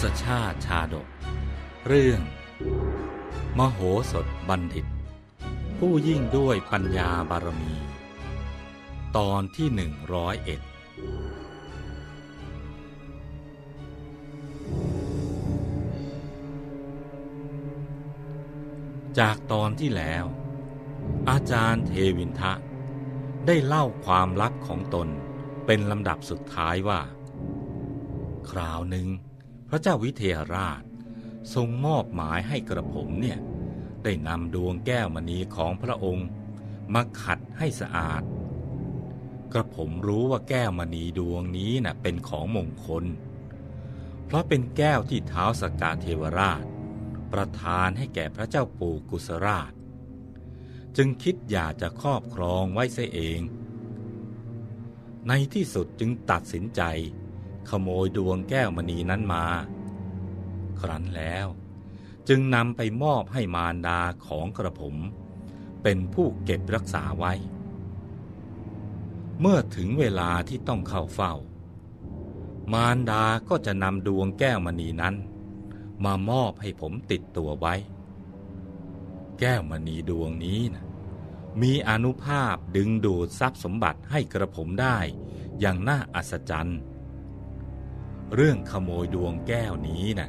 สชาติชาดก เรื่อง มโหสถบัณฑิต ผู้ยิ่งด้วยปัญญาบารมี ตอนที่หนึ่งร้อยเอ็ดจากตอนที่แล้ว อาจารย์เทวินทะ ได้เล่าความลับของตนเป็นลำดับสุดท้ายว่า คราวหนึ่ง พระเจ้าวิเทหราช ทรงมอบหมายให้กระผมเนี่ยได้นำดวงแก้วมณีของพระองค์มาขัดให้สะอาด กระผมรู้ว่าแก้วมณีดวงนี้น่ะเป็นของมงคล เพราะเป็นแก้วที่เท้าสกกาเทวราช ประทานให้แก่พระเจ้าปู่กุสราช จึงคิดอยากจะครอบครองไว้เสียเอง ในที่สุดจึงตัดสินใจ ขโมยดวงแก้วมณีนั้นมา ครั้นแล้วจึงนำไปมอบให้มารดาของกระผม เป็นผู้เก็บรักษาไว้ เมื่อถึงเวลาที่ต้องเข้าเฝ้า มารดาก็จะนำดวงแก้วมณีนั้น มามอบให้ผมติดตัวไว้ แก้วมณีดวงนี้นะมีอนุภาพดึงดูดทรัพย์สมบัติให้กระผมได้อย่างน่าอัศจรรย์ เรื่องขโมยดวงแก้วนี้นะ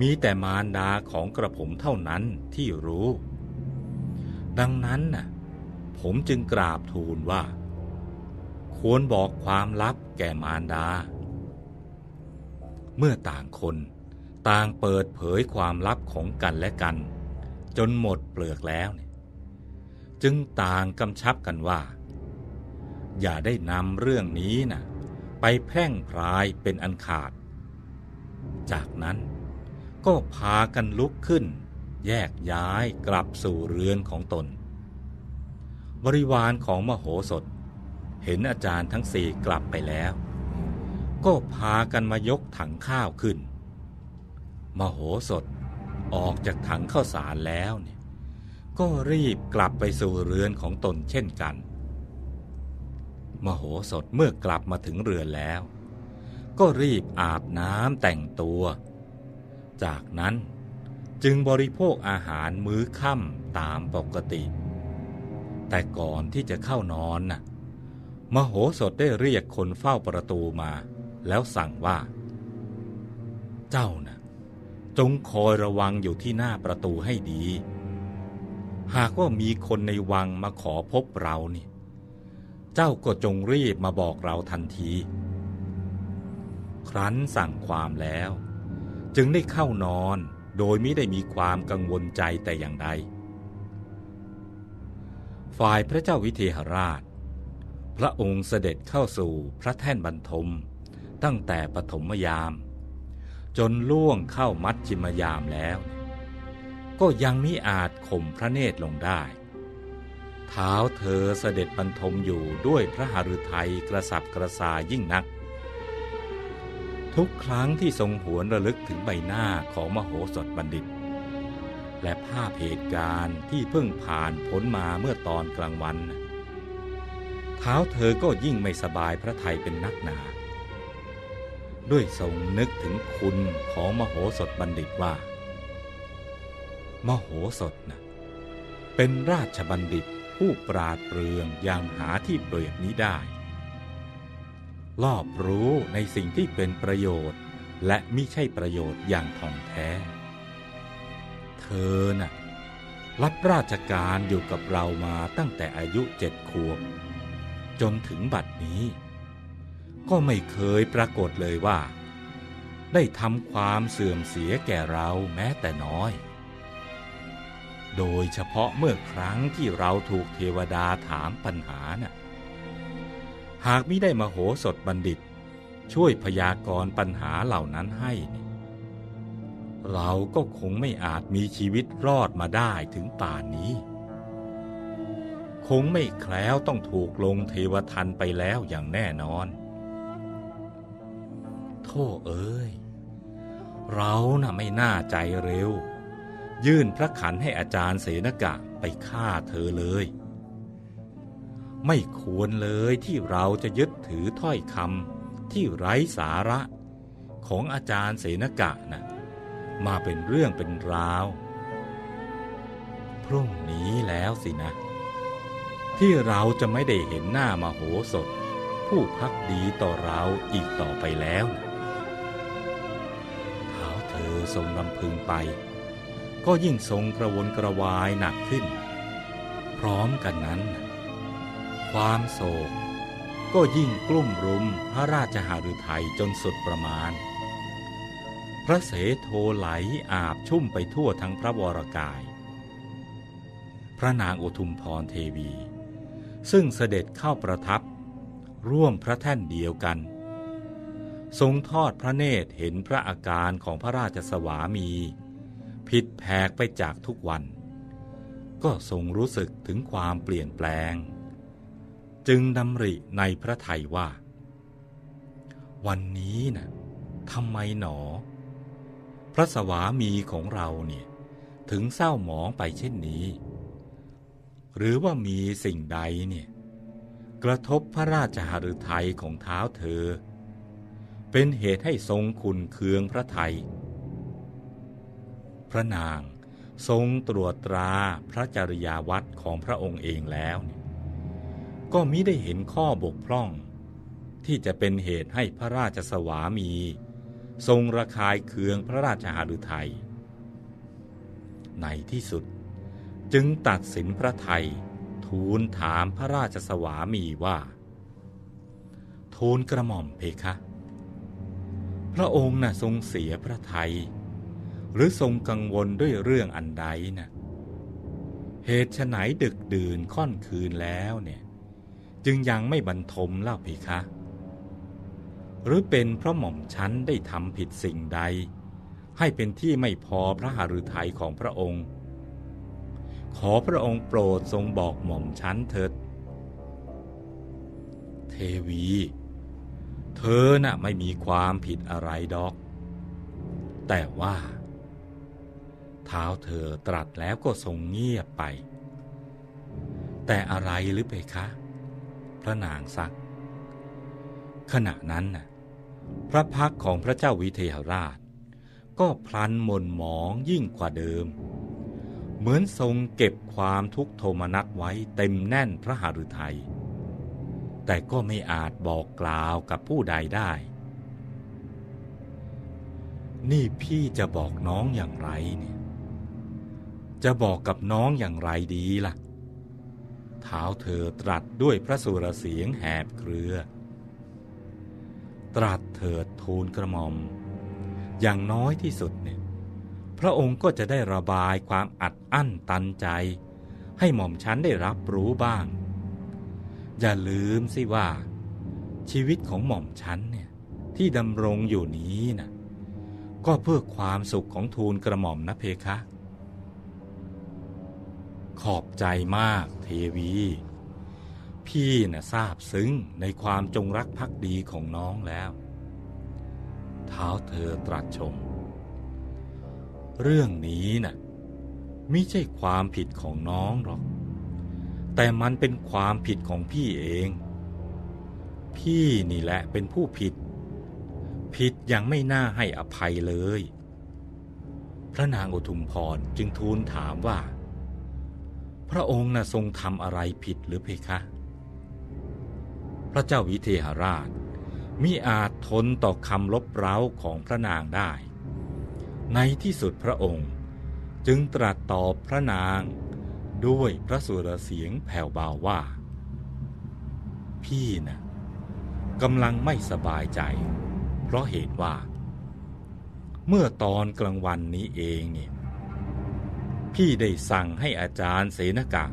มีแต่มารดาของกระผมเท่านั้นที่รู้ ดังนั้นน่ะผมจึงกราบทูลว่า ควรบอกความลับแก่มารดา เมื่อต่างคนต่างเปิดเผยความลับของกันและกัน จนหมดเปลือกแล้วเนี่ยจึงต่างกำชับกันว่า อย่าได้นำเรื่องนี้นะ ไปแพร่งพรายเป็นอันขาด จากนั้นก็พากันลุกขึ้น แยกย้ายกลับสู่เรือนของตน บริวารของมโหสถ เห็นอาจารย์ทั้งสี่กลับไปแล้ว ก็พากันมายกถังข้าวขึ้น มโหสถออกจากถังข้าวสารแล้วเนี่ยก็รีบกลับไปสู่เรือนของตนเช่นกัน มโหสถเมื่อกลับมาถึงเรือนแล้ว ก็รีบอาบน้ำแต่งตัว จากนั้นจึงบริโภคอาหารมื้อค่ำตามปกติ แต่ก่อนที่จะเข้านอนน่ะ มโหสถได้เรียกคนเฝ้าประตูมา แล้วสั่งว่า เจ้านะ่ะ จงคอยระวังอยู่ที่หน้าประตูให้ดี หากว่ามีคนในวังมาขอพบเรานี่ เจ้าก็จงรีบมาบอกเราทันที ครั้นสั่งความแล้ว จึงได้เข้านอนโดยไม่ได้มีความกังวลใจแต่อย่างใด ฝ่ายพระเจ้าวิเทหราช พระองค์เสด็จเข้าสู่พระแท่นบรรทม ตั้งแต่ปฐมยาม จนล่วงเข้ามัดจิมยามแล้ว ก็ยังมิอาจข่มพระเนตรลงได้ เท้าเธอเสด็จบรรทมอยู่ด้วยพระหฤทัยกระสับกระสายยิ่งนัก ทุกครั้งที่ทรงหวนระลึกถึงใบหน้าของมโหสถบัณฑิต และภาพเหตุการณ์ที่เพิ่งผ่านพ้นมาเมื่อตอนกลางวัน เท้าเธอก็ยิ่งไม่สบายพระไทยเป็นนักหนา ด้วยทรงนึกถึงคุณของมโหสถบัณฑิตว่า มโหสถนะเป็นราชบัณฑิต ผู้ปราดเปรื่องอย่างหาที่เปรียบนี้ได้ รอบรู้ในสิ่งที่เป็นประโยชน์ และมิใช่ประโยชน์อย่างท่องแท้ เธอน่ะรับราชการอยู่กับเรามาตั้งแต่อายุเจ็ดขวบ จนถึงบัดนี้ ก็ไม่เคยปรากฏเลยว่า ได้ทำความเสื่อมเสียแก่เราแม้แต่น้อย โดยเฉพาะเมื่อครั้งที่เราถูกเทวดาถามปัญหาน่ะ หากไม่ได้มาโหสถบัณฑิต ช่วยพยากรณ์ปัญหาเหล่านั้นให้ เราก็คงไม่อาจมีชีวิตรอดมาได้ถึงป่านนี้ คงไม่แคล้วต้องถูกลงเทวทันไปแล้วอย่างแน่นอนโธ่เอ้ย เราน่ะไม่น่าใจเร็ว ยื่นพระขันให้อาจารย์เสนกะไปฆ่าเธอเลย ไม่ควรเลยที่เราจะยึดถือถ้อยคำที่ไร้สาระของอาจารย์เสนกะนะมาเป็นเรื่องเป็นราว พรุ่งนี้แล้วสินะ ที่เราจะไม่ได้เห็นหน้ามาโหสถ ผู้พักดีต่อเราอีกต่อไปแล้ว เท้าเธอทรงลำพึงไป ก็ยิ่งทรงกระวนกระวายหนักขึ้น พร้อมกันนั้น ความโศก ก็ยิ่งกลุ่มรุมพระราชหฤทัยจนสุดประมาณ พระเสโทไหลอาบชุ่มไปทั่วทั้งพระวรกาย พระนางอุทุมพรเทวี ซึ่งเสด็จเข้าประทับ ร่วมพระแท่นเดียวกัน ทรงทอดพระเนตรเห็นพระอาการของพระราชสวามี ผิดแผกไปจากทุกวัน ก็ทรงรู้สึกถึงความเปลี่ยนแปลง จึงดำริในพระไทยว่า วันนี้นะ่ะทำไมหนอ พระสวามีของเราเนี่ยถึงเศร้าหมองไปเช่นนี้ หรือว่ามีสิ่งใดเนี่ยกระทบพระราชหฤทัยของเท้าเธอ เป็นเหตุให้ทรงขุนเคืองพระไทย พระนาง ทรงตรวจตราพระจริยาวัดของพระองค์เองแล้ว ก็มิได้เห็นข้อบกพร่อง ที่จะเป็นเหตุให้พระราชสวามี ทรงระคายเคืองพระราชหฤทัยในที่สุดจึงตัดสินพระไทยทูลถามพระราชสวามีว่า ทูลกระหม่อมเพคะ พระองค์น่ะทรงเสียพระไทย หรือทรงกังวลด้วยเรื่องอันใดนะ่ะเหตุไฉนดึกดื่นค่อนคืนแล้วเนี่ย จึงยังไม่บรรทมเล่าเพคะ หรือเป็นเพราะหม่อมชั้นได้ทำผิดสิ่งใด ให้เป็นที่ไม่พอพระหฤทัยของพระองค์ ขอพระองค์โปรดทรงบอกหม่อมชั้นเถิดเทวี เธอน่ะไม่มีความผิดอะไรดอก แต่ว่า เท้าเธอตรัสแล้วก็ทรงเงียบไป แต่อะไรหรือเพคะ พระนางซัก ขณะนั้นน่ะพระพักของพระเจ้าวิเทหราช ก็พลันหม่นหมองยิ่งกว่าเดิม เหมือนทรงเก็บความทุกขโทมนัสไว้เต็มแน่นพระหฤทยัยแต่ก็ไม่อาจบอกกล่าวกับผู้ใดได้ นี่พี่จะบอกน้องอย่างไรเนี่ย จะบอกกับน้องอย่างไรดีล่ะ เท้าเธอตรัสด้วยพระสุรเสียงแหบเครือ ตรัสเถิดทูลกระหม่อม อย่างน้อยที่สุดเนี่ย พระองค์ก็จะได้ระบายความอัดอั้นตันใจ ให้หม่อมชั้นได้รับรู้บ้าง อย่าลืมสิว่า ชีวิตของหม่อมชั้นเนี่ยที่ดำรงอยู่นี้นะ่ะก็เพื่อความสุขของทูลกระหม่อมนะเพคะ ขอบใจมากเทวี พี่น่ะทราบซึ้งในความจงรักภักดีของน้องแล้ว เท้าเธอตรัสชม เรื่องนี้น่ะไม่ใช่ความผิดของน้องหรอก แต่มันเป็นความผิดของพี่เอง พี่นี่แหละเป็นผู้ผิด ผิดยังไม่น่าให้อภัยเลย พระนางอุทุมพรจึงทูลถามว่า พระองค์น่ะทรงทำอะไรผิดหรือเพคะ พระเจ้าวิเทหราชมิอาจทนต่อคำลบเร้าของพระนางได้ ในที่สุดพระองค์จึงตรัสตอบพระนางด้วยพระสุรเสียงแผ่วเบาว่า พี่นะ่ะกำลังไม่สบายใจ เพราะเหตุว่า เมื่อตอนกลางวันนี้เองเนี่ย พี่ได้สั่งให้อาจารย์เสนกะ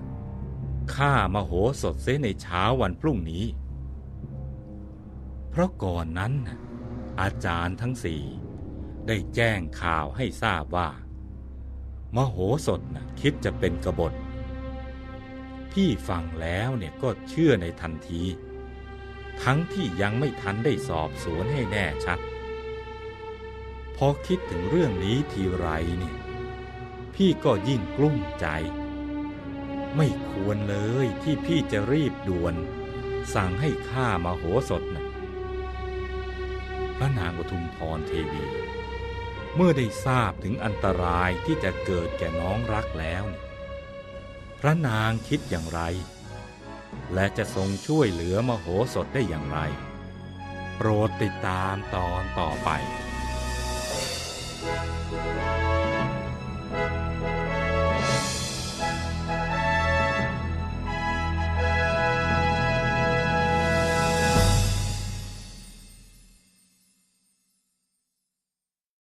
ฆ่ามโหสถเสในเช้าวันพรุ่งนี้ เพราะก่อนนั้น อาจารย์ทั้งสี่ได้แจ้งข่าวให้ทราบว่า มโหสถนะคิดจะเป็นกบฏ พี่ฟังแล้วเนี่ยก็เชื่อในทันที ทั้งที่ยังไม่ทันได้สอบสวนให้แน่ชัด พอคิดถึงเรื่องนี้ทีไรเนี่ย พี่ก็ยิ่งกลุ้มใจ ไม่ควรเลยที่พี่จะรีบด่วน สั่งให้ฆ่ามาโหสถนะพระนางปทุมพรเทวี เมื่อได้ทราบถึงอันตรายที่จะเกิดแก่น้องรักแล้ว พระนางคิดอย่างไร และจะทรงช่วยเหลือมโหสถได้อย่างไร โปรดติดตามตอนต่อไป